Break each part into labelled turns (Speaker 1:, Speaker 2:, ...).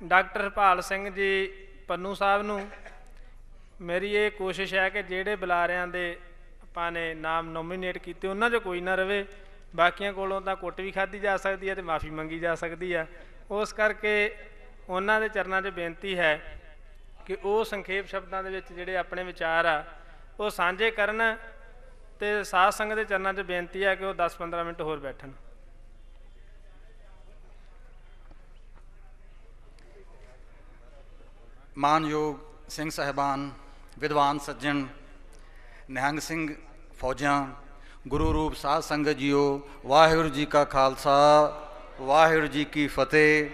Speaker 1: Doctor Harpal Singh ji Pannu ਸਾਹਿਬ ਨੂੰ। ਮੇਰੀ ਇਹ ਕੋਸ਼ਿਸ਼ ਹੈ ਕਿ ਜਿਹੜੇ ਬੁਲਾਰਿਆਂ ਦੇ ਆਪਾਂ ਨੇ ਨਾਮ ਨੋਮੀਨੇਟ ਕੀਤੇ, ਉਹਨਾਂ 'ਚੋਂ ਕੋਈ ਨਾ ਰਵੇ। ਬਾਕੀਆਂ ਕੋਲੋਂ ਤਾਂ ਕੁੱਟ ਵੀ ਖਾਧੀ ਜਾ ਸਕਦੀ ਹੈ ਤੇ ਮਾਫੀ ਮੰਗੀ ਜਾ ਸਕਦੀ ਹੈ। ਉਸ ਕਰਕੇ ਉਹਨਾਂ ਦੇ ਚਰਨਾਂ 'ਚ ਬੇਨਤੀ ਹੈ ਕਿ ਉਹ ਸੰਖੇਪ ਸ਼ਬਦਾਂ ਦੇ ਵਿੱਚ ਜਿਹੜੇ ਆਪਣੇ ਵਿਚਾਰ ਆ, ਉਹ ਸਾਂਝੇ ਕਰਨ ਤੇ ਸਾਧ ਸੰਗਤ ਦੇ ਚਰਨਾਂ 'ਚ ਬੇਨਤੀ ਹੈ ਕਿ ਉਹ 10-15 ਮਿੰਟ ਹੋਰ ਬੈਠਣ।
Speaker 2: ਮਾਨਯੋਗ ਸਿੰਘ ਸਾਹਿਬਾਨ, ਵਿਦਵਾਨ ਸੱਜਣ, ਨਿਹੰਗ ਸਿੰਘ ਫੌਜਾਂ, ਗੁਰੂ ਰੂਪ ਸਾਧ ਸੰਗਤ ਜੀਓ, ਵਾਹਿਗੁਰੂ ਜੀ ਕਾ ਖਾਲਸਾ, ਵਾਹਿਗੁਰੂ ਜੀ ਕੀ ਫਤਿਹ।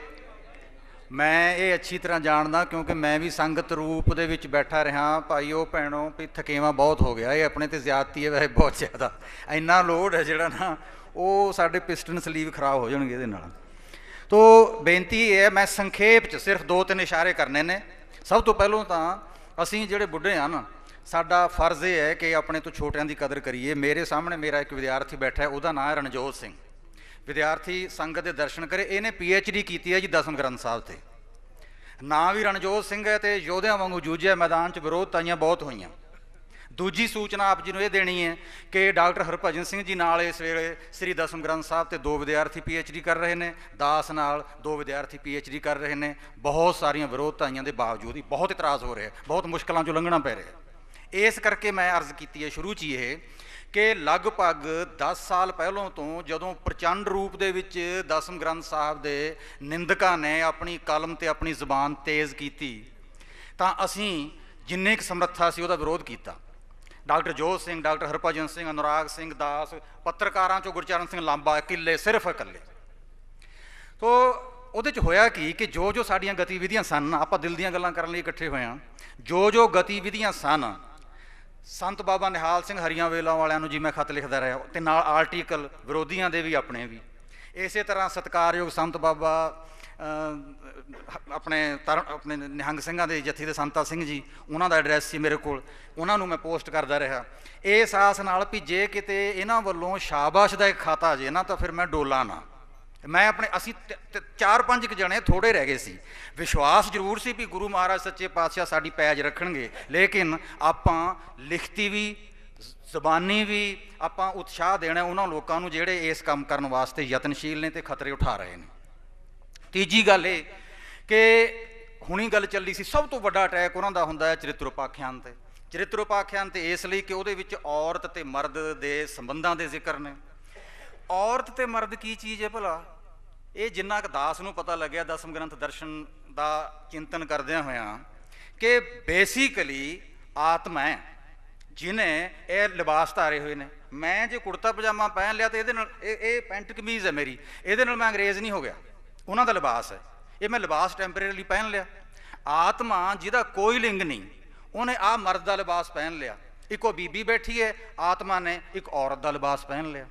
Speaker 2: ਮੈਂ ਇਹ ਅੱਛੀ ਤਰ੍ਹਾਂ ਜਾਣਦਾ ਕਿਉਂਕਿ ਮੈਂ ਵੀ ਸੰਗਤ ਰੂਪ ਦੇ ਵਿੱਚ ਬੈਠਾ ਰਿਹਾ। ਭਾਈਓ, ਭੈਣੋ, ਵੀ ਥਕੇਵਾ ਬਹੁਤ ਹੋ ਗਿਆ। ਇਹ ਆਪਣੇ ਤੇ ਜ਼ਿਆਦਤੀ ਹੈ ਵੈਸੇ ਬਹੁਤ ਜ਼ਿਆਦਾ। ਇੰਨਾ ਲੋਡ ਹੈ ਜਿਹੜਾ ਨਾ, ਉਹ ਸਾਡੇ ਪਿਸਟਨ ਸਲੀਵ ਖਰਾਬ ਹੋ ਜਾਣਗੇ ਇਹਦੇ ਨਾਲ। ਤੋ ਬੇਨਤੀ ਇਹ ਹੈ, ਮੈਂ ਸੰਖੇਪ ਚ ਸਿਰਫ ਦੋ ਤਿੰਨ ਇਸ਼ਾਰੇ ਕਰਨੇ ਨੇ। ਸਭ ਤੋਂ ਪਹਿਲਾਂ ਤਾਂ ਅਸੀਂ ਜਿਹੜੇ ਬੁੱਢੇ ਆ ਨਾ, ਸਾਡਾ ਫਰਜ਼ ਇਹ ਹੈ ਕਿ ਆਪਣੇ ਤੋਂ ਛੋਟਿਆਂ ਦੀ ਕਦਰ ਕਰੀਏ। ਮੇਰੇ ਸਾਹਮਣੇ ਮੇਰਾ ਇੱਕ ਵਿਦਿਆਰਥੀ ਬੈਠਾ ਹੈ, ਉਹਦਾ ਨਾਮ ਹੈ ਰਣਜੋਤ ਸਿੰਘ। ਵਿਦਿਆਰਥੀ ਸੰਗਤ ਦੇ ਦਰਸ਼ਨ ਕਰੇ। ਇਹਨੇ ਡੀ ਕੀਤੀ ਹੈ ਜੀ ਦਸਮ ਗ੍ਰੰਥ ਸਾਹਿਬ ਤੇ। ਨਾਂ ਵੀ ਰਣਜੋਤ ਸਿੰਘ ਹੈ ਤੇ ਯੋਧਿਆਂ ਵਾਂਗੂ ਜੂਝਿਆ ਮੈਦਾਨ 'ਚ, ਵਿਰੋਧਤਾਈਆਂ ਬਹੁਤ ਹੋਈਆਂ। ਦੂਜੀ ਸੂਚਨਾ ਆਪ ਜੀ ਨੂੰ ਇਹ ਦੇਣੀ ਹੈ ਕਿ ਡਾਕਟਰ ਹਰਭਜਨ ਸਿੰਘ ਜੀ ਨਾਲ ਇਸ ਵੇਲੇ ਸ੍ਰੀ ਦਸਮ ਗ੍ਰੰਥ ਸਾਹਿਬ ਤੇ ਦੋ ਵਿਦਿਆਰਥੀ ਡੀ ਕਰ ਰਹੇ ਨੇ, ਦਾਸ ਨਾਲ ਦੋ ਵਿਦਿਆਰਥੀ ਡੀ ਕਰ ਰਹੇ ਨੇ, ਬਹੁਤ ਸਾਰੀਆਂ ਵਿਰੋਧਤਾਈਆਂ ਦੇ ਬਾਵਜੂਦ ਹੀ ਬਹੁਤ ਇਤਰਾਜ਼ ਹੋ ਰਿਹਾ ਬਹੁਤ ਮੁਸ਼ਕਲਾਂ 'ਚੋਂ ਲੰਘਣਾ ਪੈ ਰਿਹਾ ਇਸ ਕਰਕੇ ਮੈਂ ਅਰਜ਼ ਕੀਤੀ ਹੈ ਸ਼ੁਰੂ 'ਚ ਹੀ ਇਹ ਕਿ ਲਗਭਗ 10 ਸਾਲ ਪਹਿਲਾਂ ਤੋਂ ਜਦੋਂ ਪ੍ਰਚੰਡ ਰੂਪ ਦੇ ਵਿੱਚ ਦਸਮ ਗ੍ਰੰਥ ਸਾਹਿਬ ਦੇ ਨਿੰਦਕਾਂ ਨੇ ਆਪਣੀ ਕਲਮ ਤੇ ਆਪਣੀ ਜ਼ੁਬਾਨ ਤੇਜ਼ ਕੀਤੀ, ਤਾਂ ਅਸੀਂ ਜਿੰਨੇ ਕੁ ਸਮਰੱਥਾ ਸੀ ਉਹਦਾ ਵਿਰੋਧ ਕੀਤਾ। ਡਾਕਟਰ ਜੋਤ ਸਿੰਘ, ਡਾਕਟਰ ਹਰਭਜਨ ਸਿੰਘ, ਅਨੁਰਾਗ ਸਿੰਘ ਦਾਸ, ਪੱਤਰਕਾਰਾਂ ਚੋਂ ਗੁਰਚਰਨ ਸਿੰਘ ਲਾਂਬਾ ਕਿੱਲੇ ਸਿਰਫ ਇਕੱਲੇ। ਤੋ ਉਹਦੇ ਚ ਹੋਇਆ ਕੀ ਕਿ ਜੋ ਜੋ ਸਾਡੀਆਂ ਗਤੀਵਿਧੀਆਂ ਸਨ, ਆਪਾਂ ਦਿਲ ਦੀਆਂ ਗੱਲਾਂ ਕਰਨ ਲਈ ਇਕੱਠੇ ਹੋਏ ਹਾਂ, ਜੋ ਜੋ ਗਤੀਵਿਧੀਆਂ ਸਨ, ਸੰਤ ਬਾਬਾ ਨਿਹਾਲ ਸਿੰਘ ਹਰੀਆਂ ਵੇਲਾ ਵਾਲਿਆਂ ਨੂੰ ਜੀ ਮੈਂ ਖਤ ਲਿਖਦਾ ਰਿਹਾ, ਤੇ ਨਾਲ ਆਰਟੀਕਲ ਵਿਰੋਧੀਆਂ ਦੇ ਵੀ ਆਪਣੇ ਵੀ। ਇਸੇ ਤਰ੍ਹਾਂ ਸਤਿਕਾਰਯੋਗ ਸੰਤ ਬਾਬਾ ਆਪਣੇ ਤਰ ਆਪਣੇ ਨਿਹੰਗ ਸਿੰਘਾਂ ਦੇ ਜੱਥੇ ਦੇ ਸੰਤਾ ਸਿੰਘ ਜੀ, ਉਹਨਾਂ ਦਾ ਐਡਰੈਸ ਸੀ ਮੇਰੇ ਕੋਲ। ਉਹਨਾਂ ਨੂੰ ਮੈਂ ਪੋਸਟ ਕਰਦਾ ਰਿਹਾ। ਇਸ ਆਸ ਨਾਲ ਵੀ ਜੇ ਕਿਤੇ ਇਹਨਾਂ ਵੱਲੋਂ ਸ਼ਾਬਾਸ਼ ਦਾ ਇੱਕ ਖਾਤਾ ਜੇ ਨਾ, ਤਾਂ ਫਿਰ ਮੈਂ ਡੋਲਾ ਨਾ। ਮੈਂ ਆਪਣੇ, ਅਸੀਂ ਚਾਰ ਪੰਜ ਕੁ ਜਣੇ ਥੋੜੇ ਰਹਿ ਗਏ ਸੀ। ਵਿਸ਼ਵਾਸ ਜ਼ਰੂਰ ਸੀ ਵੀ ਗੁਰੂ ਮਹਾਰਾਜ ਸੱਚੇ ਪਾਤਸ਼ਾਹ ਸਾਡੀ ਪੈਜ ਰੱਖਣਗੇ। ਲੇਕਿਨ ਆਪਾਂ ਲਿਖਤੀ ਵੀ, ਜ਼ਬਾਨੀ ਵੀ, ਆਪਾਂ ਉਤਸ਼ਾਹ ਦੇਣਾ ਉਹਨਾਂ ਲੋਕਾਂ ਨੂੰ ਜਿਹੜੇ ਇਸ ਕੰਮ ਕਰਨ ਵਾਸਤੇ ਯਤਨਸ਼ੀਲ ਨੇ ਤੇ ਖਤਰੇ ਉਠਾ ਰਹੇ ਨੇ। ਤੀਜੀ ਗੱਲ ਇਹ ਕਿ ਹੁਣੀ ਗੱਲ ਚੱਲੀ ਸੀ, ਸਭ ਤੋਂ ਵੱਡਾ ਅਟੈਕ ਉਹਨਾਂ ਦਾ ਹੁੰਦਾ ਹੈ ਚਰਿੱਤਰੋਪਾਖਿਆਨ ਤੇ। ਚਰਿੱਤਰੋਪਾਖਿਆਨ ਤੇ ਇਸ ਲਈ ਕਿ ਉਹਦੇ ਵਿੱਚ ਔਰਤ ਤੇ ਮਰਦ ਦੇ ਸੰਬੰਧਾਂ ਦੇ ਜ਼ਿਕਰ ਨੇ। ਔਰਤ ਤੇ ਮਰਦ ਕੀ ਚੀਜ਼ ਹੈ ਭਲਾ? ਇਹ ਜਿੰਨਾ ਕੁ ਦਾਸ ਨੂੰ ਪਤਾ ਲੱਗਿਆ, ਦਸਮ ਗ੍ਰੰਥ ਦਰਸ਼ਨ ਦਾ ਚਿੰਤਨ ਕਰਦਿਆਂ ਹੋਇਆਂ, ਕਿ ਬੇਸਿਕਲੀ ਆਤਮਾ ਹੈ ਜਿਨੇ ਇਹ ਲਿਬਾਸ ਧਾਰੇ ਹੋਏ ਨੇ। ਮੈਂ ਜੇ ਕੁੜਤਾ ਪਜਾਮਾ ਪਹਿਨ ਲਿਆ ਤੇ ਇਹਦੇ ਨਾਲ ਇਹ ਪੈਂਟ ਕਮੀਜ਼ ਹੈ ਮੇਰੀ, ਇਹਦੇ ਨਾਲ ਮੈਂ ਅੰਗਰੇਜ਼ ਨਹੀਂ ਹੋ ਗਿਆ। ਉਹਨਾਂ ਦਾ ਲਿਬਾਸ ਹੈ। ਇਹ ਮੈਂ ਲਿਬਾਸ ਟੈਂਪਰੇਰੀਲੀ ਪਹਿਨ ਲਿਆ। ਆਤਮਾ ਜਿਹਦਾ ਕੋਈ ਲਿੰਗ ਨਹੀਂ, ਉਹਨੇ ਆ ਮਰਦ ਦਾ ਲਿਬਾਸ ਪਹਿਨ ਲਿਆ। ਇੱਕੋ ਬੀਬੀ ਬੈਠੀ ਹੈ, ਆਤਮਾ ਨੇ ਇੱਕ ਔਰਤ ਦਾ ਲਿਬਾਸ ਪਹਿਨ ਲਿਆ।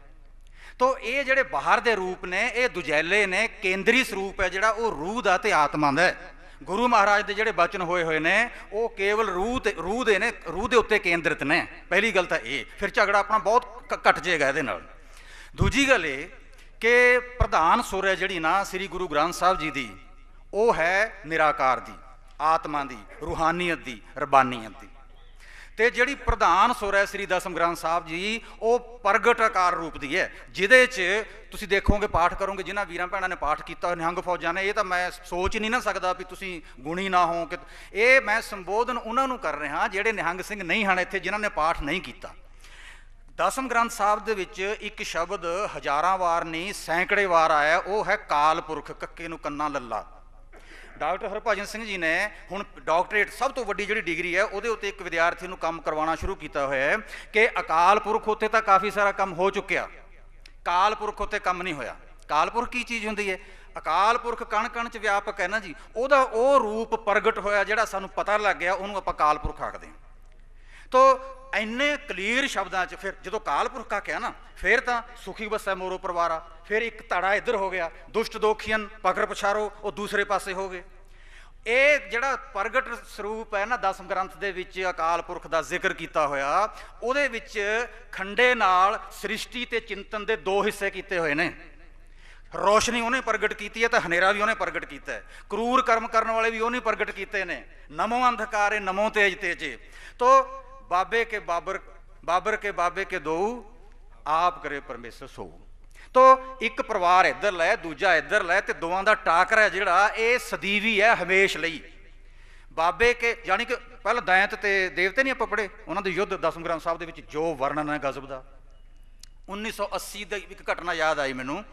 Speaker 2: ਤੋ ਇਹ ਜਿਹੜੇ ਬਾਹਰ ਦੇ ਰੂਪ ਨੇ, ਇਹ ਦੁਜੈਲੇ ਨੇ, ਕੇਂਦਰੀ ਸਰੂਪ ਹੈ ਜਿਹੜਾ ਉਹ ਰੂਹ ਦਾ ਤੇ ਆਤਮਾ ਦਾ ਹੈ। ਗੁਰੂ ਮਹਾਰਾਜ ਦੇ ਜਿਹੜੇ ਬਚਨ ਹੋਏ ਹੋਏ ਨੇ, ਉਹ ਕੇਵਲ ਰੂਹ ਤੇ, ਰੂਹ ਦੇ ਨੇ, ਰੂਹ ਦੇ ਉੱਤੇ ਕੇਂਦਰਿਤ ਨੇ। ਪਹਿਲੀ ਗੱਲ ਤਾਂ ਇਹ, ਫਿਰ ਝਗੜਾ ਆਪਣਾ ਬਹੁਤ ਘ- ਘਟ ਜਾਏਗਾ ਇਹਦੇ ਨਾਲ। ਦੂਜੀ ਗੱਲ ਇਹ ਕਿ ਪ੍ਰਧਾਨ ਸੁਰ ਹੈ ਜਿਹੜੀ ਨਾ ਸ੍ਰੀ ਗੁਰੂ ਗ੍ਰੰਥ ਸਾਹਿਬ ਜੀ ਦੀ, ਉਹ ਹੈ ਨਿਰਾਕਾਰ ਦੀ, ਆਤਮਾ ਦੀ, ਰੂਹਾਨੀਅਤ ਦੀ, ਰਬਾਨੀਅਤ ਦੀ। ਤੇ ਜਿਹੜੀ ਪ੍ਰਧਾਨ ਸੁਰ ਹੈ ਸ੍ਰੀ ਦਸਮ ਗ੍ਰੰਥ ਸਾਹਿਬ ਜੀ, ਉਹ ਪ੍ਰਗਟ ਆਕਾਰ ਰੂਪ ਦੀ ਹੈ, ਜਿਹਦੇ 'ਚ ਤੁਸੀਂ ਦੇਖੋਗੇ, ਪਾਠ ਕਰੋਗੇ, ਜਿਨ੍ਹਾਂ ਵੀਰਾਂ ਭੈਣਾਂ ਨੇ ਪਾਠ ਕੀਤਾ, ਨਿਹੰਗ ਫੌਜਾਂ ਨੇ, ਇਹ ਤਾਂ ਮੈਂ ਸੋਚ ਨਹੀਂ ਨਾ ਸਕਦਾ ਵੀ ਤੁਸੀਂ ਗੁਣੀ ਨਾ ਹੋ ਕਿ ਇਹ ਮੈਂ ਸੰਬੋਧਨ ਉਹਨਾਂ ਨੂੰ ਕਰ ਰਿਹਾ, ਜਿਹੜੇ ਨਿਹੰਗ ਸਿੰਘ ਨਹੀਂ ਹਨ ਇੱਥੇ, ਜਿਨ੍ਹਾਂ ਨੇ ਪਾਠ ਨਹੀਂ ਕੀਤਾ। ਦਸਮ ਗ੍ਰੰਥ ਸਾਹਿਬ ਦੇ ਵਿੱਚ ਇੱਕ ਸ਼ਬਦ ਹਜ਼ਾਰਾਂ ਵਾਰ ਨਹੀਂ ਸੈਂਕੜੇ ਵਾਰ ਆਇਆ, ਉਹ ਹੈ ਕਾਲ ਪੁਰਖ, ਕੱਕੇ ਨੂੰ ਕੰਨਾ ਲੱਲਾ। ਡਾਕਟਰ ਹਰਭਜਨ ਸਿੰਘ ਜੀ ਨੇ ਹੁਣ ਡਾਕਟਰੇਟ ਸਭ ਤੋਂ ਵੱਡੀ ਜਿਹੜੀ ਡਿਗਰੀ ਹੈ, ਉਹਦੇ ਉੱਤੇ ਇੱਕ ਵਿਦਿਆਰਥੀ ਨੂੰ ਕੰਮ ਕਰਵਾਉਣਾ ਸ਼ੁਰੂ ਕੀਤਾ ਹੋਇਆ ਹੈ ਕਿ ਅਕਾਲ ਪੁਰਖ ਉੱਤੇ ਤਾਂ ਕਾਫੀ ਸਾਰਾ ਕੰਮ ਹੋ ਚੁੱਕਿਆ। ਕਾਲ ਪੁਰਖ ਉੱਤੇ ਕੰਮ ਨਹੀਂ ਹੋਇਆ। ਕਾਲ ਪੁਰਖ ਕੀ ਚੀਜ਼ ਹੁੰਦੀ ਹੈ? ਅਕਾਲ ਪੁਰਖ ਕਣ ਕਣ ਚ ਵਿਆਪਕ ਹੈ ਨਾ ਜੀ, ਉਹਦਾ ਉਹ ਰੂਪ ਪ੍ਰਗਟ ਹੋਇਆ ਜਿਹੜਾ ਸਾਨੂੰ ਪਤਾ ਲੱਗ ਗਿਆ, ਉਹਨੂੰ ਆਪਾਂ ਕਾਲ ਪੁਰਖ ਆਖਦੇ ਹਾਂ। ਤੋ ਇੰਨੇ ਕਲੀਅਰ ਸ਼ਬਦਾਂ 'ਚ ਫਿਰ ਜਦੋਂ ਕਾਲਪੁਰਖ ਆਖਿਆ ਨਾ, ਫਿਰ ਤਾਂ ਸੁਖੀ ਵਸੈ ਮੋਰੋ ਪਰਵਾਰਾ, ਫਿਰ ਇੱਕ ਧੜਾ ਇੱਧਰ ਹੋ ਗਿਆ, ਦੁਸ਼ਟ ਦੋਖੀਆਂ ਪਕੜ ਪਛਾਰੋ, ਉਹ ਦੂਸਰੇ ਪਾਸੇ ਹੋ ਗਏ। ਇਹ ਜਿਹੜਾ ਪ੍ਰਗਟ ਸਰੂਪ ਹੈ ਨਾ ਦਸਮ ਗ੍ਰੰਥ ਦੇ ਵਿੱਚ ਅਕਾਲ ਪੁਰਖ ਦਾ ਜ਼ਿਕਰ ਕੀਤਾ ਹੋਇਆ, ਉਹਦੇ ਵਿੱਚ ਖੰਡੇ ਨਾਲ ਸ੍ਰਿਸ਼ਟੀ ਤੇ ਚਿੰਤਨ ਦੇ ਦੋ ਹਿੱਸੇ ਕੀਤੇ ਹੋਏ ਨੇ। ਰੋਸ਼ਨੀ ਉਹਨੇ ਪ੍ਰਗਟ ਕੀਤੀ ਹੈ ਤਾਂ ਹਨੇਰਾ ਵੀ ਉਹਨੇ ਪ੍ਰਗਟ ਕੀਤਾ ਹੈ। ਕਰੂਰ ਕਰਮ ਕਰਨ ਵਾਲੇ ਵੀ ਉਹਨੇ ਪ੍ਰਗਟ ਕੀਤੇ ਨੇ। ਨਮੋ ਅੰਧਕਾਰੇ, ਨਮੋ ਤੇਜ ਤੇਜੇ। ਤੋ ਬਾਬੇ ਕੇ ਬਾਬਰ ਬਾਬਰ ਕੇ ਬਾਬੇ ਕੇ ਦੋ, ਆਪ ਕਰੇ ਪਰਮੇਸ਼ਰ ਸੋ। ਤੋ ਇੱਕ ਪਰਿਵਾਰ ਇੱਧਰ ਲੈ, ਦੂਜਾ ਇੱਧਰ ਲੈ ਤੇ ਦੋਵਾਂ ਦਾ ਟਾਕਰਾ ਜਿਹੜਾ, ਇਹ ਸਦੀਵੀ ਹੈ ਹਮੇਸ਼ ਲਈ। ਬਾਬੇ ਕੇ ਯਾਨੀ ਕਿ ਪਹਿਲਾਂ ਦੈਂਤ ਤੇ ਦੇਵਤੇ ਨਹੀਂ ਆਪਾਂ ਪੜ੍ਹੇ, ਉਹਨਾਂ ਦੇ ਯੁੱਧ ਦਸਮ ਗ੍ਰੰਥ ਸਾਹਿਬ ਦੇ ਵਿੱਚ ਜੋ ਵਰਣਨ ਹੈ ਗਜ਼ਬ ਦਾ। 1980 ਦੀ ਇੱਕ ਘਟਨਾ ਯਾਦ ਆਈ ਮੈਨੂੰ।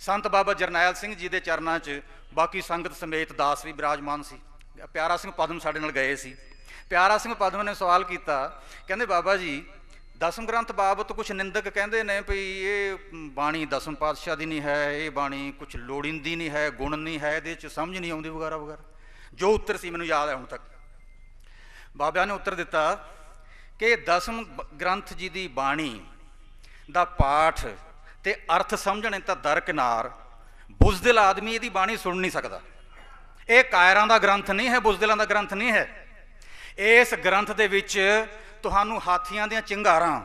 Speaker 2: ਸੰਤ ਬਾਬਾ ਜਰਨੈਲ ਸਿੰਘ ਜੀ ਦੇ ਚਰਨਾਂ 'ਚ ਬਾਕੀ ਸੰਗਤ ਸਮੇਤ ਦਾਸ ਵੀ ਬਿਰਾਜਮਾਨ ਸੀ। ਪਿਆਰਾ ਸਿੰਘ ਪਦਮ ਸਾਡੇ ਨਾਲ ਗਏ ਸੀ। ਪਿਆਰਾ ਸਿੰਘ ਪਦਮ ਨੇ ਸਵਾਲ ਕੀਤਾ, ਕਹਿੰਦੇ ਬਾਬਾ ਜੀ, ਦਸਮ ਗ੍ਰੰਥ ਬਾਬਤ ਕੁਝ ਨਿੰਦਕ ਕਹਿੰਦੇ ਨੇ ਵੀ ਇਹ ਬਾਣੀ ਦਸਮ ਪਾਤਸ਼ਾਹ ਦੀ ਨਹੀਂ ਹੈ, ਇਹ ਬਾਣੀ ਕੁਝ ਲੋੜੀਂਦੀ ਨਹੀਂ ਹੈ, ਗੁਣ ਨਹੀਂ ਹੈ, ਇਹਦੇ 'ਚ ਸਮਝ ਨਹੀਂ ਆਉਂਦੀ ਵਗੈਰਾ ਵਗੈਰਾ। ਜੋ ਉੱਤਰ ਸੀ ਮੈਨੂੰ ਯਾਦ ਹੈ ਹੁਣ ਤੱਕ। ਬਾਬਿਆਂ ਨੇ ਉੱਤਰ ਦਿੱਤਾ ਕਿ ਦਸਮ ਗ੍ਰੰਥ ਜੀ ਦੀ ਬਾਣੀ ਦਾ ਪਾਠ ਤੇ ਅਰਥ ਸਮਝਣੇ ਤਾਂ ਦਰਕਿਨਾਰ ਬੁਜ਼ਦਿਲ ਆਦਮੀ ਇਹਦੀ ਬਾਣੀ ਸੁਣ ਨਹੀਂ ਸਕਦਾ। ਇਹ ਕਾਇਰਾਂ ਦਾ ਗ੍ਰੰਥ ਨਹੀਂ ਹੈ ਬੁਜ਼ਦਿਲਾਂ ਦਾ ਗ੍ਰੰਥ ਨਹੀਂ ਹੈ। ਇਸ ਗ੍ਰੰਥ ਦੇ ਵਿੱਚ ਤੁਹਾਨੂੰ ਹਾਥੀਆਂ ਦੀਆਂ ਚਿੰਗਾਰਾਂ,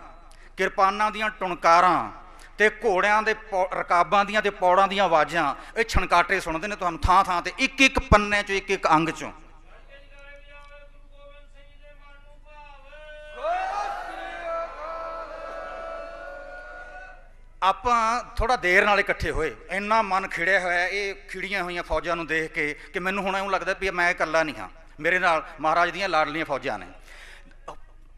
Speaker 2: ਕਿਰਪਾਨਾਂ ਦੀਆਂ ਟੁਣਕਾਰਾਂ ਤੇ ਘੋੜਿਆਂ ਦੇ ਪੌ- ਰਕਾਬਾਂ ਦੀਆਂ ਤੇ ਪੌੜਾਂ ਦੀਆਂ ਆਵਾਜ਼ਾਂ, ਇਹ ਛਣਕਾਟੇ ਸੁਣਦੇ ਨੇ ਤੁਹਾਨੂੰ ਥਾਂ ਥਾਂ ਤੇ ਇੱਕ ਇੱਕ ਪੰਨੇ ਚੋਂ ਇੱਕ ਇੱਕ ਅੰਗ ਚੋਂ। ਆਪਾਂ ਥੋੜਾ ਦੇਰ ਨਾਲ ਇਕੱਠੇ ਹੋਏ। ਇੰਨਾ ਮਨ ਖਿੜਿਆ ਹੋਇਆ, ਇਹ ਖਿੜੀਆਂ ਹੋਈਆਂ ਫੌਜਾਂ ਨੂੰ ਦੇਖ ਕੇ ਕਿ ਮੈਨੂੰ ਹੁਣ ਇਉਂ ਲੱਗਦਾ ਵੀ ਮੈਂ ਇਕੱਲਾ ਨਹੀਂ ਹਾਂ। ਮੇਰੇ ਨਾਲ ਮਹਾਰਾਜ ਦੀਆਂ ਲਾਡਲੀਆਂ ਫੌਜਾਂ ਨੇ।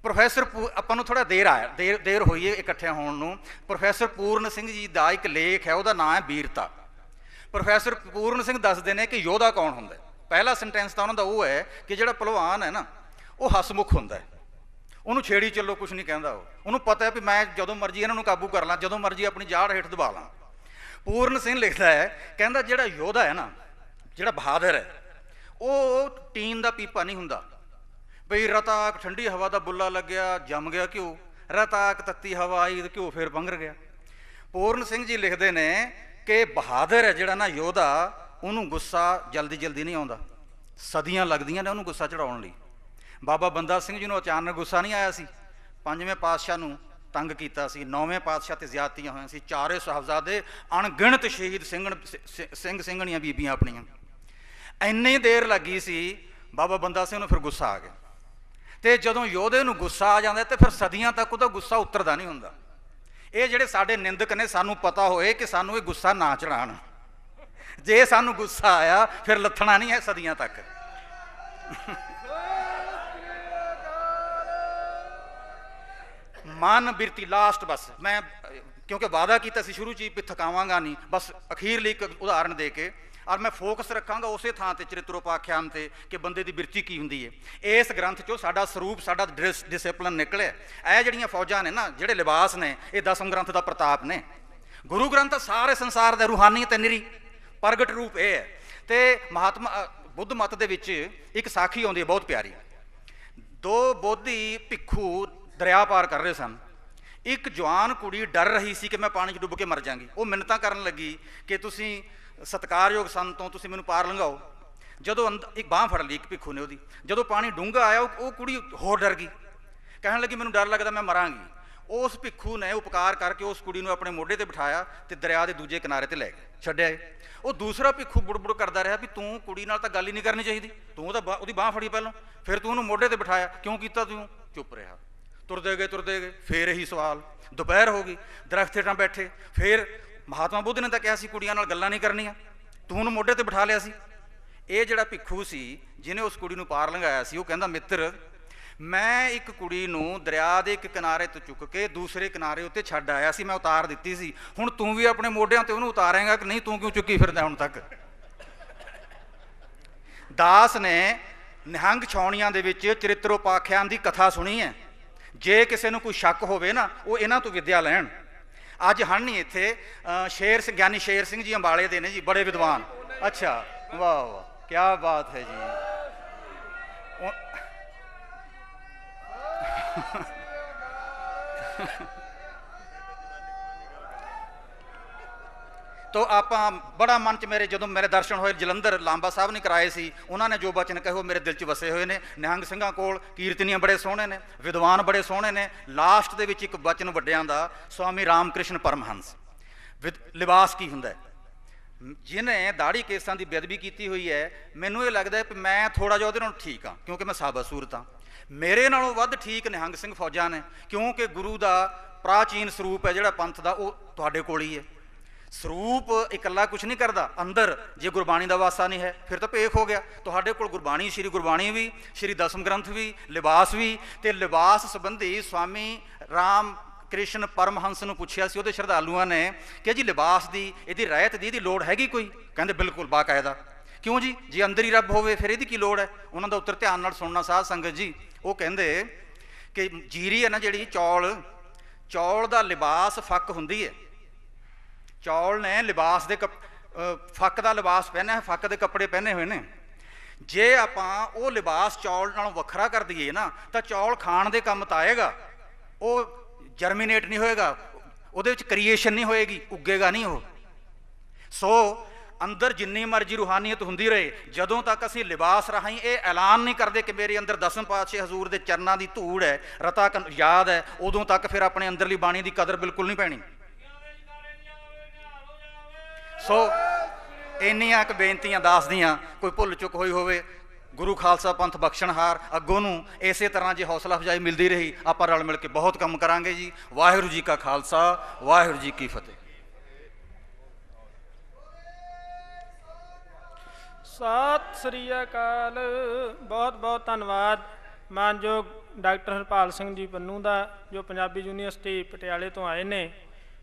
Speaker 2: ਪ੍ਰੋਫੈਸਰ ਪੂ- ਆਪਾਂ ਨੂੰ ਥੋੜਾ ਦੇਰ ਆਇਆ, ਦੇਰ ਦੇਰ ਹੋਈ ਹੈ ਇਕੱਠਿਆਂ ਹੋਣ ਨੂੰ। ਪ੍ਰੋਫੈਸਰ ਪੂਰਨ ਸਿੰਘ ਜੀ ਦਾ ਇੱਕ ਲੇਖ ਹੈ, ਉਹਦਾ ਨਾਮ ਹੈ ਵੀਰਤਾ ਪ੍ਰੋਫੈਸਰ ਪੂਰਨ ਸਿੰਘ ਦੱਸਦੇ ਨੇ ਕਿ ਯੋਧਾ ਕੌਣ ਹੁੰਦਾ ਹੈ? ਪਹਿਲਾ ਸੈਂਟੈਂਸ ਤਾਂ ਉਹਨਾਂ ਦਾ ਉਹ ਹੈ ਕਿ ਜਿਹੜਾ ਪਹਿਲਵਾਨ ਹੈ ਨਾ, ਉਹ ਹਸਮੁਖ ਹੁੰਦਾ ਹੈ। ਉਹਨੂੰ ਛੇੜੀ ਚੱਲੋ ਕੁਝ ਨਹੀਂ ਕਹਿੰਦਾ ਉਹ। ਉਹਨੂੰ ਪਤਾ ਹੈ ਵੀ ਮੈਂ ਜਦੋਂ ਮਰਜ਼ੀ ਇਹਨਾਂ ਨੂੰ ਕਾਬੂ ਕਰ ਲਾਂ, ਜਦੋਂ ਮਰਜ਼ੀ ਆਪਣੀ ਜਾੜ ਹੇਠ ਦਬਾ ਲਾਂ। ਪੂਰਨ ਸਿੰਘ ਲਿਖਦਾ ਹੈ, ਕਹਿੰਦਾ ਜਿਹੜਾ ਯੋਧਾ ਹੈ ਨਾ, ਜਿਹੜਾ ਬਹਾਦਰ ਹੈ ਉਹ ਟੀਨ ਦਾ ਪੀਪਾ ਨਹੀਂ ਹੁੰਦਾ। ਬਈ ਰਤਾਕ ਠੰਡੀ ਹਵਾ ਦਾ ਬੁੱਲਾ ਲੱਗਿਆ, ਜੰਮ ਗਿਆ ਘਿਓ। ਰਤਾਕ ਤੱਤੀ ਹਵਾ ਆਈ ਤੇ ਘਿਓ ਫੇਰ ਪੰਘਰ ਗਿਆ। ਪੂਰਨ ਸਿੰਘ ਜੀ ਲਿਖਦੇ ਨੇ ਕਿ ਬਹਾਦਰ ਹੈ ਜਿਹੜਾ ਨਾ ਯੋਧਾ, ਉਹਨੂੰ ਗੁੱਸਾ ਜਲਦੀ ਜਲਦੀ ਨਹੀਂ ਆਉਂਦਾ। ਸਦੀਆਂ ਲੱਗਦੀਆਂ ਨੇ ਉਹਨੂੰ ਗੁੱਸਾ ਚੜਾਉਣ ਲਈ। ਬਾਬਾ ਬੰਦਾ ਸਿੰਘ ਜੀ ਨੂੰ ਅਚਾਨਕ ਗੁੱਸਾ ਨਹੀਂ ਆਇਆ ਸੀ। ਪੰਜਵੇਂ ਪਾਤਸ਼ਾਹ ਨੂੰ ਤੰਗ ਕੀਤਾ ਸੀ। ਨੌਵੇਂ ਪਾਤਸ਼ਾਹ ਤੇ ਜ਼ਿਆਦਤੀਆਂ ਹੋਈਆਂ ਸੀ। ਚਾਰੇ ਸਾਹਿਬਜ਼ਾਦੇ ਅਣਗਿਣਤ ਸ਼ਹੀਦ ਸਿੰਘਣ ਸਿ- ਸਿੰਘ, ਸਿੰਘਣੀਆਂ ਬੀਬੀਆਂ ਆਪਣੀਆਂ। ਇੰਨੀ ਦੇਰ ਲੱਗੀ ਸੀ, ਬਾਬਾ ਬੰਦਾ ਸਿੰਘ ਨੂੰ ਫਿਰ ਗੁੱਸਾ ਆ ਗਿਆ। ਤੇ ਜਦੋਂ ਯੋਧੇ ਨੂੰ ਗੁੱਸਾ ਆ ਜਾਂਦਾ ਤੇ ਫਿਰ ਸਦੀਆਂ ਤੱਕ ਉਹਦਾ ਗੁੱਸਾ ਉਤਰਦਾ ਨਹੀਂ ਹੁੰਦਾ। ਇਹ ਜਿਹੜੇ ਸਾਡੇ ਨਿੰਦਕ ਨੇ, ਸਾਨੂੰ ਪਤਾ ਹੋਏ ਕਿ ਸਾਨੂੰ ਇਹ ਗੁੱਸਾ ਨਾ ਚੜਾਣ ਜੇ ਸਾਨੂੰ ਗੁੱਸਾ ਆਇਆ, ਫਿਰ ਲੱਥਣਾ ਨਹੀਂ ਹੈ ਸਦੀਆਂ ਤੱਕ। ਮਨ ਬਿਰਤੀ ਲਾਸਟ ਬਸ। ਮੈਂ, ਕਿਉਂਕਿ ਵਾਅਦਾ ਕੀਤਾ ਸੀ ਸ਼ੁਰੂ ਚ ਹੀ ਵੀ ਥਕਾਵਾਂਗਾ ਨਹੀਂ। ਬਸ ਅਖੀਰ ਲਈ ਇੱਕ ਉਦਾਹਰਣ ਦੇ ਕੇ ਔਰ ਮੈਂ ਫੋਕਸ ਰੱਖਾਂਗਾ ਉਸੇ ਥਾਂ ਤੇ ਚਰਿਤਰੋਪਾਖਿਆਨ ਤੇ ਕਿ ਬੰਦੇ ਦੀ ਬਿਰਤੀ ਕੀ ਹੁੰਦੀ ਹੈ ਇਸ ਗ੍ਰੰਥ ਚੋਂ ਸਾਡਾ ਸਰੂਪ, ਸਾਡਾ ਡਿਸਪਲਿਨ ਨਿਕਲਿਆ ਇਹ ਜਿਹੜੀਆਂ ਫੌਜਾਂ ਨੇ ਨਾ, ਜਿਹੜੇ ਲਿਬਾਸ ਨੇ, ਇਹ ਦਸਮ ਗ੍ਰੰਥ ਦਾ ਪ੍ਰਤਾਪ ਨੇ। ਗੁਰੂ ਗ੍ਰੰਥ ਸਾਰੇ ਸੰਸਾਰ ਦੇ ਰੂਹਾਨੀਅਤ ਹੈ ਨਿਰੀ ਪ੍ਰਗਟ ਰੂਪ ਇਹ ਹੈ। ਤੇ ਮਹਾਤਮਾ ਬੁੱਧ ਮਤ ਦੇ ਵਿੱਚ ਇੱਕ ਸਾਖੀ ਆਉਂਦੀ ਹੈ ਬਹੁਤ ਪਿਆਰੀ। ਦੋ ਬੋਧੀ ਭਿੱਖੂ ਦਰਿਆ ਪਾਰ ਕਰ ਰਹੇ ਸਨ। ਇੱਕ ਜਵਾਨ ਕੁੜੀ ਡਰ ਰਹੀ ਸੀ ਕਿ ਮੈਂ ਪਾਣੀ 'ਚ ਡੁੱਬ ਕੇ ਮਰ ਜਾਵਾਂਗੀ ਉਹ ਮਿੰਨਤਾਂ ਕਰਨ ਲੱਗੀ ਕਿ ਤੁਸੀਂ ਸਤਿਕਾਰਯੋਗ ਸੰਤੋਂ ਤੁਸੀਂ ਮੈਨੂੰ ਪਾਰ ਲੰਘਾਓ। ਜਦੋਂ ਅੰਦ- ਇੱਕ ਬਾਹ ਫੜ ਲਈ ਇੱਕ ਭਿੱਖੂ ਨੇ ਉਹਦੀ। ਜਦੋਂ ਪਾਣੀ ਡੂੰਘਾ ਆਇਆ, ਉਹ ਕੁੜੀ ਹੋਰ ਡਰ ਗਈ। ਕਹਿਣ ਲੱਗੀ, ਮੈਨੂੰ ਡਰ ਲੱਗਦਾ ਮੈਂ ਮਰਾਂਗੀ। ਉਸ ਭਿੱਖੂ ਨੇ ਉਪਕਾਰ ਕਰਕੇ ਉਸ ਕੁੜੀ ਨੂੰ ਆਪਣੇ ਮੋਢੇ ਤੇ ਬਿਠਾਇਆ ਤੇ ਦਰਿਆ ਦੇ ਦੂਜੇ ਕਿਨਾਰੇ ਤੇ ਲੈ ਗਿਆ ਛੱਡਿਆ ਇਹ। ਉਹ ਦੂਸਰਾ ਭਿੱਖੂ ਬੁੜਬੁੜ ਕਰਦਾ ਰਿਹਾ ਵੀ ਤੂੰ ਕੁੜੀ ਨਾਲ ਤਾਂ ਗੱਲ ਹੀ ਨਹੀਂ ਕਰਨੀ ਚਾਹੀਦੀ। ਤੂੰ ਤਾਂ ਬਾਂਹ- ਉਹਦੀ ਬਾਹ ਫੜੀ ਪਹਿਲਾਂ। ਫਿਰ ਤੂੰ ਉਹਨੂੰ ਮੋਢੇ ਤੇ ਬਿਠਾਇਆ। ਕਿਉਂ ਕੀਤਾ ਤੂੰ? ਚੁੱਪ ਰਿਹਾ। ਤੁਰਦੇ ਗਏ ਤੁਰਦੇ ਗਏ। ਫੇਰ ਇਹੀ ਸਵਾਲ। ਦੁਪਹਿਰ ਹੋ ਗਈ। ਦਰਖਤ ਹੇਠਾਂ ਬੈਠੇ। ਫੇਰ ਮਹਾਤਮਾ ਬੁੱਧ ਨੇ ਤਾਂ ਕਿਹਾ ਸੀ, ਕੁੜੀਆਂ ਨਾਲ ਗੱਲਾਂ ਨਹੀਂ ਕਰਨੀਆਂ। ਤੂੰ ਉਹਨੂੰ ਮੋਢੇ ਤੇ ਬਿਠਾ ਲਿਆ ਸੀ। ਇਹ ਜਿਹੜਾ ਭਿੱਖੂ ਸੀ, ਜਿਹਨੇ ਉਸ ਕੁੜੀ ਨੂੰ ਪਾਰ ਲੰਘਾਇਆ ਸੀ, ਉਹ ਕਹਿੰਦਾ, ਮਿੱਤਰ, ਮੈਂ ਇੱਕ ਕੁੜੀ ਨੂੰ ਦਰਿਆ ਦੇ ਇੱਕ ਕਿਨਾਰੇ ਤੋਂ ਚੁੱਕ ਕੇ ਦੂਸਰੇ ਕਿਨਾਰੇ ਉੱਤੇ ਛੱਡ ਆਇਆ ਸੀ, ਮੈਂ ਉਤਾਰ ਦਿੱਤੀ ਸੀ। ਹੁਣ ਤੂੰ ਵੀ ਆਪਣੇ ਮੋਢਿਆਂ ਤੇ ਉਹਨੂੰ ਉਤਾਰੇਂਗਾ ਕਿ ਨਹੀਂ? ਤੂੰ ਕਿਉਂ ਚੁੱਕੀ ਫਿਰਦਾ ਹੁਣ ਤੱਕ? ਦਾਸ ਨੇ ਨਿਹੰਗ ਛਾਉਣੀਆਂ ਦੇ ਵਿੱਚ ਚਰਿਤਰੋਪਾਖਿਆਨ ਦੀ ਕਥਾ ਸੁਣੀ ਹੈ। ਜੇ ਕਿਸੇ ਨੂੰ ਕੋਈ ਸ਼ੱਕ ਹੋਵੇ ਨਾ, ਉਹ ਇਹਨਾਂ ਤੋਂ ਵਿਦਿਆ ਲੈਣ। ਅੱਜ ਹਨ ਨਹੀਂ ਇੱਥੇ। ਸ਼ੇਰ ਸਿੰਘ, ਗਿਆਨੀ ਸ਼ੇਰ ਸਿੰਘ ਜੀ ਅੰਬਾਲੇ ਦੇ ਨੇ ਜੀ, ਬੜੇ ਵਿਦਵਾਨ। ਅੱਛਾ, ਵਾਹ ਵਾਹ ਕੀ ਬਾਤ ਹੈ ਜੀ। ਤੋ ਆਪਾਂ ਬੜਾ ਮਨ ਚ ਮੇਰੇ ਜਦੋਂ ਮੇਰੇ ਦਰਸ਼ਨ ਹੋਏ, ਜਲੰਧਰ ਲਾਂਬਾ ਸਾਹਿਬ ਨੇ ਕਰਾਏ ਸੀ, ਉਹਨਾਂ ਨੇ ਜੋ ਬਚਨ ਕਹੇ ਉਹ ਮੇਰੇ ਦਿਲ ਚ ਵਸੇ ਹੋਏ ਨੇ। ਨਿਹੰਗ ਸਿੰਘਾਂ ਕੋਲ ਕੀਰਤਨੀਆਂ ਬੜੇ ਸੋਹਣੇ ਨੇ, ਵਿਦਵਾਨ ਬੜੇ ਸੋਹਣੇ ਨੇ। ਲਾਸਟ ਦੇ ਵਿੱਚ ਇੱਕ ਬਚਨ ਵੱਡਿਆਂ ਦਾ, ਸਵਾਮੀ ਰਾਮਕ੍ਰਿਸ਼ਨ ਪਰਮਹੰਸ। ਵਿਦ- ਲਿਬਾਸ ਕੀ ਹੁੰਦਾ ਹੈ? ਜਿਹਨੇ ਦਾੜੀ ਕੇਸਾਂ ਦੀ ਬੇਅਦਬੀ ਕੀਤੀ ਹੋਈ ਹੈ, ਮੈਨੂੰ ਇਹ ਲੱਗਦਾ ਹੈ ਕਿ ਮੈਂ ਥੋੜਾ ਜਿਹਾ ਉਹਦੇ ਨਾਲੋਂ ਠੀਕ ਹਾਂ, ਕਿਉਂਕਿ ਮੈਂ ਸਾਬਾ ਸੂਰਤ ਹਾਂ। ਮੇਰੇ ਨਾਲੋਂ ਵੱਧ ਠੀਕ ਨਿਹੰਗ ਸਿੰਘ ਫੌਜਾਂ ਨੇ, ਕਿਉਂਕਿ ਗੁਰੂ ਦਾ ਪ੍ਰਾਚੀਨ ਸਰੂਪ ਹੈ ਜਿਹੜਾ ਪੰਥ ਦਾ, ਉਹ ਤੁਹਾਡੇ ਕੋਲ ਹੀ ਹੈ। ਸਰੂਪ ਇਕੱਲਾ ਕੁਝ ਨਹੀਂ ਕਰਦਾ, ਅੰਦਰ ਜੇ ਗੁਰਬਾਣੀ ਦਾ ਵਾਸਾ ਨਹੀਂ ਹੈ, ਫਿਰ ਤਾਂ ਭੇਖ ਹੋ ਗਿਆ। ਤੁਹਾਡੇ ਕੋਲ ਗੁਰਬਾਣੀ, ਸ਼੍ਰੀ ਗੁਰਬਾਣੀ ਵੀ, ਸ਼੍ਰੀ ਦਸਮ ਗ੍ਰੰਥ ਵੀ, ਲਿਬਾਸ ਵੀ, ਤੇ ਲਿਬਾਸ ਸੰਬੰਧੀ ਸਵਾਮੀ ਰਾਮ ਕ੍ਰਿਸ਼ਨ ਪਰਮਹੰਸ ਨੂੰ ਪੁੱਛਿਆ ਸੀ, ਉਹਦੇ ਸ਼ਰਧਾਲੂਆਂ ਨੇ ਕਿ ਜੀ ਲਿਬਾਸ ਦੀ, ਇਹਦੀ ਰਹਿਤ ਦੀ, ਇਹਦੀ ਲੋੜ ਹੈਗੀ ਕੋਈ? ਕਹਿੰਦੇ ਬਿਲਕੁਲ, ਬਾਕਾਇਦਾ। ਕਿਉਂ ਜੀ? ਜੇ ਅੰਦਰ ਹੀ ਰੱਬ ਹੋਵੇ, ਫਿਰ ਇਹਦੀ ਕੀ ਲੋੜ ਹੈ? ਉਹਨਾਂ ਦਾ ਉੱਤਰ ਧਿਆਨ ਨਾਲ ਸੁਣਨਾ ਸਾਧ ਸੰਗਤ ਜੀ। ਉਹ ਕਹਿੰਦੇ ਕਿ ਜੀਰੀ ਹੈ ਨਾ ਜਿਹੜੀ, ਚੌਲ ਚੌਲ ਦਾ ਲਿਬਾਸ ਫੱਕ ਹੁੰਦੀ ਹੈ। ਚੌਲ ਨੇ ਲਿਬਾਸ ਦੇ ਕੱਪ- ਫੱਕ ਦਾ ਲਿਬਾਸ ਪਹਿਨਿਆ ਹੈ ਫੱਕ ਦੇ ਕੱਪੜੇ ਪਹਿਨੇ ਹੋਏ ਨੇ। ਜੇ ਆਪਾਂ ਉਹ ਲਿਬਾਸ ਚੌਲ ਨਾਲੋਂ ਵੱਖਰਾ ਕਰ ਦਈਏ ਨਾ, ਤਾਂ ਚੌਲ ਖਾਣ ਦੇ ਕੰਮ ਤਾਂ ਆਏਗਾ। ਉਹ ਜਰਮੀਨੇਟ ਨਹੀਂ ਹੋਏਗਾ, ਉਹਦੇ ਵਿੱਚ ਕ੍ਰੀਏਸ਼ਨ ਨਹੀਂ ਹੋਏਗੀ, ਉੱਗੇਗਾ ਨਹੀਂ ਉਹ। ਸੋ ਅੰਦਰ ਜਿੰਨੀ ਮਰਜ਼ੀ ਰੂਹਾਨੀਅਤ ਹੁੰਦੀ ਰਹੇ, ਜਦੋਂ ਤੱਕ ਅਸੀਂ ਲਿਬਾਸ ਰਾਹੀਂ ਇਹ ਐਲਾਨ ਨਹੀਂ ਕਰਦੇ ਕਿ ਮੇਰੇ ਅੰਦਰ ਦਸਮ ਪਾਤਸ਼ਾਹ ਹਜ਼ੂਰ ਦੇ ਚਰਨਾਂ ਦੀ ਧੂੜ ਹੈ, ਰਤਾ ਕਨ- ਯਾਦ ਹੈ, ਉਦੋਂ ਤੱਕ ਫਿਰ ਆਪਣੇ ਅੰਦਰਲੀ ਬਾਣੀ ਦੀ ਕਦਰ ਬਿਲਕੁਲ ਨਹੀਂ ਪੈਣੀ। ਸੋ ਇੰਨੀਆਂ ਕੁ ਬੇਨਤੀਆਂ ਦੱਸਦੀਆਂ, ਕੋਈ ਭੁੱਲ ਚੁੱਕ ਹੋਈ ਹੋਵੇ, ਗੁਰੂ ਖਾਲਸਾ ਪੰਥ ਬਖਸ਼ਣਹਾਰ, ਅੱਗੋਂ ਨੂੰ ਇਸੇ ਤਰ੍ਹਾਂ ਜੇ ਹੌਸਲਾ ਅਫਜਾਈ ਮਿਲਦੀ ਰਹੀ, ਆਪਾਂ ਰਲ ਮਿਲ ਕੇ ਬਹੁਤ ਕੰਮ ਕਰਾਂਗੇ ਜੀ। ਵਾਹਿਗੁਰੂ ਜੀ ਕਾ ਖਾਲਸਾ, ਵਾਹਿਗੁਰੂ ਜੀ ਕੀ ਫਤਿਹ।
Speaker 1: ਸਤਿ ਸ੍ਰੀ ਅਕਾਲ, ਬਹੁਤ ਬਹੁਤ ਧੰਨਵਾਦ ਮਾਨਯੋਗ ਡਾਕਟਰ ਹਰਪਾਲ ਸਿੰਘ ਜੀ ਪੰਨੂ ਦਾ, ਜੋ ਪੰਜਾਬੀ ਯੂਨੀਵਰਸਿਟੀ ਪਟਿਆਲੇ ਤੋਂ ਆਏ ਨੇ।